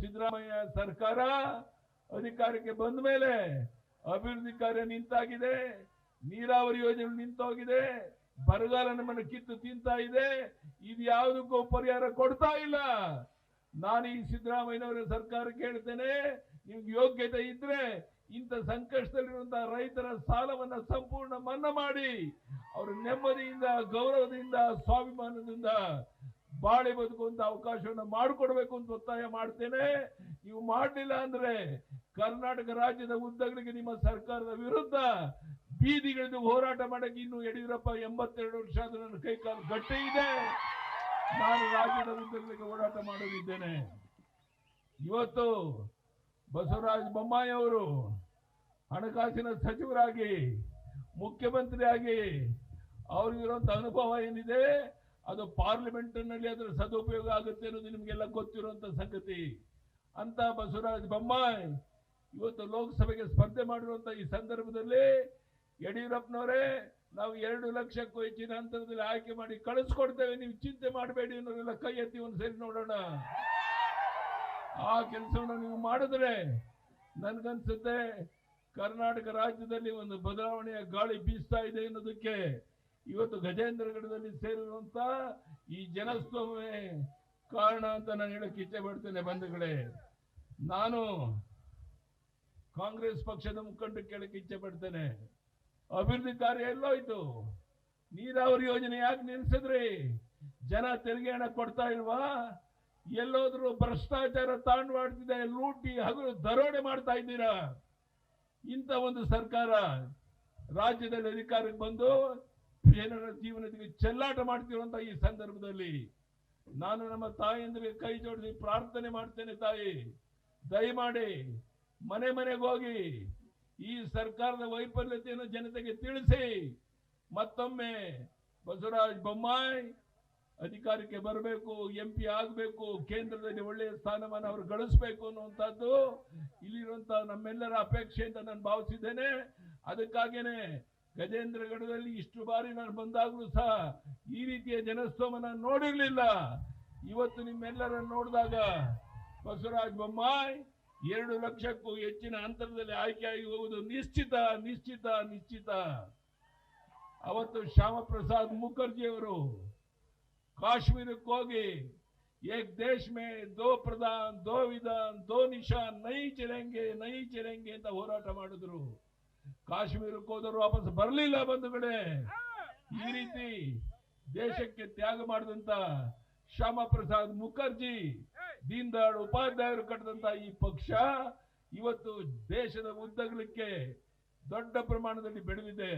ಸಿದ್ದರಾಮಯ್ಯ ಸರ್ಕಾರ ಅಧಿಕಾರಕ್ಕೆ ಬಂದ ಮೇಲೆ ಅಭಿವೃದ್ಧಿ ಕಾರ್ಯ ನಿಂತಾಗಿದೆ, ನೀರಾವರಿ ಯೋಜನೆ ನಿಂತೋಗಿದೆ, ಬರಗಾಲ ನಮ್ಮನ್ನು ಕಿತ್ತು ತಿಂತಾ ಇದೆ, ಇದು ಯಾವುದಕ್ಕೂ ಪರಿಹಾರ ಕೊಡ್ತಾ ಇಲ್ಲ. ನಾನು ಈ ಸಿದ್ದರಾಮಯ್ಯನವರ ಸರ್ಕಾರ ಕೇಳ್ತೇನೆ ನಿಮ್ಗೆ ಯೋಗ್ಯತೆ ಇದ್ರೆ ಇಂಥ ಸಂಕಷ್ಟದಲ್ಲಿರುವಂತಹ ರೈತರ ಸಾಲವನ್ನ ಸಂಪೂರ್ಣ ಮನ್ನಾ ಮಾಡಿ, ಅವರು ನೆಮ್ಮದಿಯಿಂದ, ಗೌರವದಿಂದ, ಸ್ವಾಭಿಮಾನದಿಂದ ಬಾಳೆ ಬದುಕುವಂತ ಅವಕಾಶವನ್ನು ಮಾಡಿಕೊಡ್ಬೇಕು ಅಂತ ಒತ್ತಾಯ ಮಾಡ್ತೇನೆ. ನೀವು ಮಾಡಲಿಲ್ಲ ಅಂದ್ರೆ ಕರ್ನಾಟಕ ರಾಜ್ಯದ ಉದ್ದಗಳಿಗೆ ನಿಮ್ಮ ಸರ್ಕಾರದ ವಿರುದ್ಧ ಬೀದಿಗಳಿದ್ದು ಹೋರಾಟ ಮಾಡಕ್ಕೆ ಇನ್ನು ಯಡಿಯೂರಪ್ಪ ಎಂಬತ್ತೆರಡು ವರ್ಷ ಆದ್ರೂ ನನ್ನ ಕೈಕಾಲು ಗಟ್ಟಿ ಇದೆ. ನಾನು ರಾಜ್ಯದ ಉದ್ದಗಳಿಗೆ ಹೋರಾಟ ಮಾಡಲಿದ್ದೇನೆ. ಇವತ್ತು ಬಸವರಾಜ ಬೊಮ್ಮಾಯಿ ಅವರು ಹಣಕಾಸಿನ ಸಚಿವರಾಗಿ, ಮುಖ್ಯಮಂತ್ರಿಯಾಗಿ, ಅವ್ರಿಗಿರುವಂತ ಅನುಭವ ಏನಿದೆ? ಅದು ಪಾರ್ಲಿಮೆಂಟ್ನಲ್ಲಿ ಅದರ ಸದುಪಯೋಗ ಆಗುತ್ತೆ ಅನ್ನೋದು ನಿಮಗೆಲ್ಲ ಗೊತ್ತಿರುವಂತ ಸಂಗತಿ. ಅಂತ ಬಸವರಾಜ ಬೊಮ್ಮಾಯಿ ಇವತ್ತು ಲೋಕಸಭೆಗೆ ಸ್ಪರ್ಧೆ ಮಾಡಿರುವಂಥ ಈ ಸಂದರ್ಭದಲ್ಲಿ ಯಡಿಯೂರಪ್ಪನವರೇ, ನಾವು ಎರಡು ಲಕ್ಷಕ್ಕೂ ಹೆಚ್ಚಿನ ಅಂತರದಲ್ಲಿ ಆಯ್ಕೆ ಮಾಡಿ ಕಳಿಸ್ಕೊಡ್ತೇವೆ, ನೀವು ಚಿಂತೆ ಮಾಡಬೇಡಿ ಅನ್ನೋರೆಲ್ಲ ಕೈ ಎತ್ತಿ ಒಂದು ಸರಿ ನೋಡೋಣ. ಆ ಕೆಲಸವನ್ನು ನೀವು ಮಾಡಿದ್ರೆ ನನ್ಗನ್ಸುತ್ತೆ, ಕರ್ನಾಟಕ ರಾಜ್ಯದಲ್ಲಿ ಒಂದು ಬದಲಾವಣೆಯ ಗಾಳಿ ಬೀಸ್ತಾ ಇದೆ ಅನ್ನೋದಕ್ಕೆ ಇವತ್ತು ಗಜೇಂದ್ರಗಢದಲ್ಲಿ ಸೇರಿರುವಂತ ಈ ಜನಸ್ತೋಮವೇ ಕಾರಣ ಅಂತ ನಾನು ಹೇಳಕ್ ಇಚ್ಛೆ ಪಡ್ತೇನೆ ಬಂಧುಗಳೇ. ನಾನು ಕಾಂಗ್ರೆಸ್ ಪಕ್ಷದ ಮುಖಂಡ ಕೇಳಕ್ ಇಚ್ಛೆ ಪಡ್ತೇನೆ. ಅಭಿವೃದ್ಧಿ ಕಾರ್ಯ ಎಲ್ಲೋಯ್ತು ನೀರಾವರಿ ಯೋಜನೆ ಯಾಕೆ ನಿಲ್ಸಿದ್ರಿ? ಜನ ತೆರಿಗೆ ಹಣ ಕೊಡ್ತಾ ಇಲ್ವಾ? ಎಲ್ಲೋದ್ರು ಭ್ರಷ್ಟಾಚಾರ ತಾಂಡ್ ಮಾಡ್ತಿದೆ ಲೂಟಿ, ಹಗಲು, ದರೋಡೆ ಮಾಡ್ತಾ ಇದ್ದೀರಾ? ಇಂಥ ಒಂದು ಸರ್ಕಾರ ರಾಜ್ಯದಲ್ಲಿ ಅಧಿಕಾರಕ್ಕೆ ಬಂದು ಜನರ ಜೀವನಕ್ಕೆ ಚೆಲ್ಲಾಟ ಮಾಡ್ತಿರುವಂತ ಈ ಸಂದರ್ಭದಲ್ಲಿ ನಾನು ನಮ್ಮ ತಾಯಿಯಂದ್ರಿಗೆ ಕೈ ಜೋಡಿಸಿ ಪ್ರಾರ್ಥನೆ ಮಾಡ್ತೇನೆ ತಾಯಿ. ದಯಮಾಡಿ ಮನೆ ಮನೆಗೆ ಹೋಗಿ ಈ ಸರ್ಕಾರದ ವೈಫಲ್ಯತೆಯನ್ನು ಜನತೆಗೆ ತಿಳಿಸಿ. ಮತ್ತೊಮ್ಮೆ ಬಸವರಾಜ್ ಬೊಮ್ಮಾಯಿ ಅಧಿಕಾರಕ್ಕೆ ಬರಬೇಕು ಎಂ ಪಿ ಆಗಬೇಕು, ಕೇಂದ್ರದಲ್ಲಿ ಒಳ್ಳೆಯ ಸ್ಥಾನಮಾನ ಅವರು ಗಳಿಸಬೇಕು ಅನ್ನುವಂಥದ್ದು ಇಲ್ಲಿರುವಂತಹ ನಮ್ಮೆಲ್ಲರ ಅಪೇಕ್ಷೆ ಅಂತ ನಾನು ಭಾವಿಸಿದ್ದೇನೆ. ಅದಕ್ಕಾಗೇನೆ ಗಜೇಂದ್ರಗಢದಲ್ಲಿ ಇಷ್ಟು ಬಾರಿ ನಾನು ಬಂದಾಗಲೂ ಸಹ ಈ ರೀತಿಯ ಜನಸ್ತೋಮ ನಾನು ನೋಡಿರ್ಲಿಲ್ಲ. ಇವತ್ತು ನಿಮ್ಮೆಲ್ಲರನ್ನು ನೋಡಿದಾಗ ಬಸವರಾಜ ಬೊಮ್ಮಾಯಿ ಎರಡು ಲಕ್ಷಕ್ಕೂ ಹೆಚ್ಚಿನ ಅಂತರದಲ್ಲಿ ಆಯ್ಕೆಯಾಗಿ ಹೋಗುವುದು ನಿಶ್ಚಿತ ನಿಶ್ಚಿತ ನಿಶ್ಚಿತ. ಅವತ್ತು ಶ್ಯಾಮಪ್ರಸಾದ್ ಮುಖರ್ಜಿಯವರು ಕಾಶ್ಮೀರಕ್ಕೆ ಹೋಗಿ ಏಕ್ ದೇಶ್ ಮೇ ದೋ ಪ್ರಧಾನ್, ದೋ ವಿಧಾನ್, ದೋ ನಿಶಾನ್, ನೈ ಚಿರಂಗೆ ನೈ ಚಿರಂಗೆ ಅಂತ ಹೋರಾಟ ಮಾಡಿದ್ರು. ಕಾಶ್ಮೀರಕ್ಕೆ ಹೋದವರು ವಾಪಸ್ ಬರಲಿಲ್ಲ ಬಂಧುಗಳೇ ಈ ರೀತಿ ದೇಶಕ್ಕೆ ತ್ಯಾಗ ಮಾಡಿದಂತ ಶ್ಯಾಮ ಪ್ರಸಾದ್ ಮುಖರ್ಜಿ, ದೀನ್ ದಯಾಳ್ ಉಪಾಧ್ಯಾಯರು ಕಟ್ಟಿದಂತ ಈ ಪಕ್ಷ ಇವತ್ತು ದೇಶದ ಉದ್ದಗಲಕ್ಕೆ ದೊಡ್ಡ ಪ್ರಮಾಣದಲ್ಲಿ ಬೆಳೆದಿದೆ.